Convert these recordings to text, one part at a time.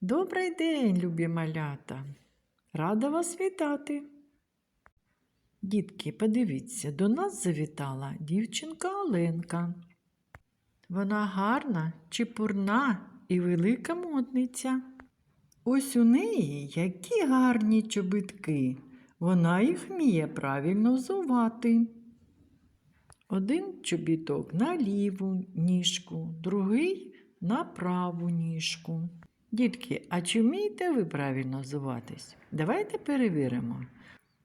Добрий день, любі малята. Рада вас вітати. Дітки, подивіться, до нас завітала дівчинка Оленка. Вона гарна, чепурна і велика модниця. Ось у неї які гарні чобітки. Вона їх вміє правильно взувати. Один чобіток на ліву ніжку, другий на праву ніжку. Дітки, а чи вмієте ви правильно взуватись? Давайте перевіримо.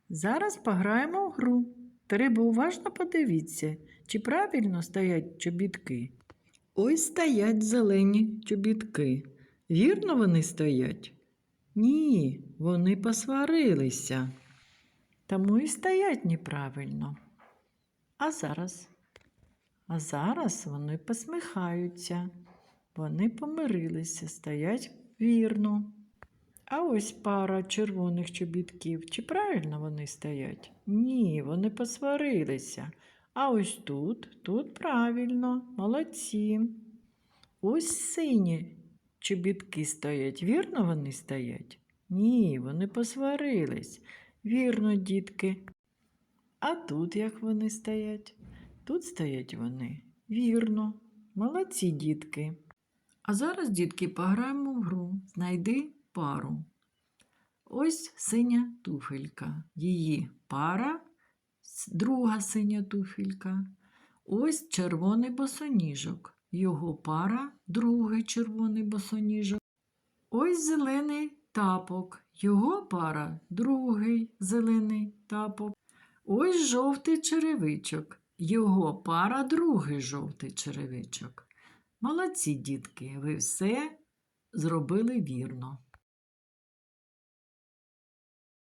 Зараз пограємо в гру. Треба уважно подивіться, чи правильно стоять чобітки. Ось стоять зелені чобітки. Вірно вони стоять? Ні, вони посварилися. Тому і стоять неправильно. А зараз? А зараз вони посміхаються. Вони помирилися, стоять вірно. А ось пара червоних чобітків. Чи правильно вони стоять? Ні, вони посварилися. А ось тут, тут правильно, молодці. Ось сині чобітки стоять. Вірно вони стоять? Ні, вони посварились. Вірно, дітки. А тут як вони стоять? Тут стоять вони. Вірно. Молодці, дітки. А зараз, дітки, пограємо в гру. Знайди пару. Ось синя туфелька. Її пара, друга синя туфелька. Ось червоний босоніжок. Його пара, другий червоний босоніжок. Ось зелений тапок. Його пара, другий зелений тапок. Ось жовтий черевичок. Його пара, другий жовтий черевичок. Молодці, дітки, ви все зробили вірно.